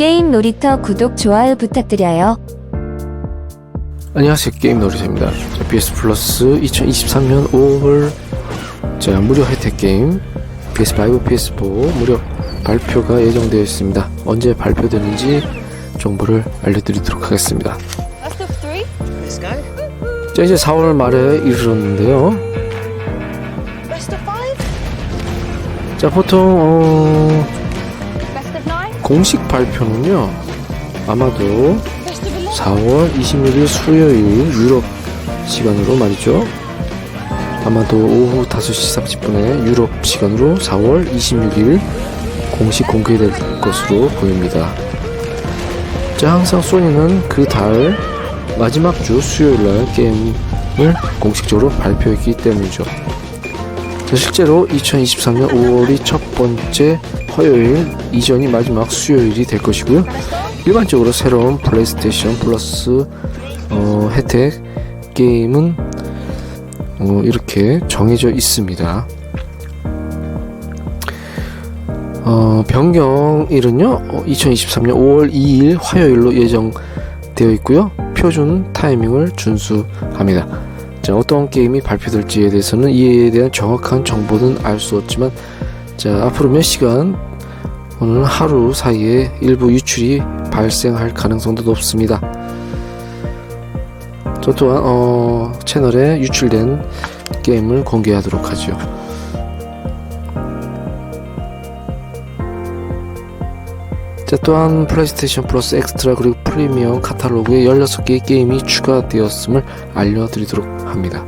게임 놀이터 구독, 좋아요 부탁드려요. 안녕하세요 게임 놀이터입니다 자, PS 플러스 2023년 5월 자 무료 혜택 게임 PS5, PS4 무료 발표가 예정되어 있습니다 언제 발표되는지 정보를 알려드리도록 하겠습니다? 자 이제 4월 말에 이르렀는데요? 자 보통 어? 공식 발표는요 아마도 Best of eleven? 4월 26일 수요일 유럽 시간으로 말이죠. 아마도 오후 5시 30분에 유럽 시간으로 4월 26일 공식 공개될 것으로 보입니다. 자, 항상 소니는 그 달 마지막 주 수요일 날 게임을 공식적으로 발표했기 때문이죠. 자, 실제로 2023년 5월이 첫 번째 화요일 이전이 마지막 수요일이 될 것이고요. 일반적으로 새로운 플레이스테이션 플러스 어, 혜택 게임은 어, 이렇게 정해져 있습니다. 어, 변경일은요, 어, 2023년 5월 2일 화요일로 예정되어 있고요. 표준 타이밍을 준수합니다. 자, 어떤 게임이 발표될지에 대해서는 이에 대한 정확한 정보는 알 수 없지만, 자, 앞으로 몇 시간, 오늘 하루 사이에 일부 유출이 발생할 가능성도 높습니다. 저 또한 어, 채널에 유출된 게임을 공개하도록 하죠. 또한 플레이스테이션 플러스 엑스트라 그리고 프리미엄 카탈로그에 16개의 게임이 추가되었음을 알려드리도록 합니다.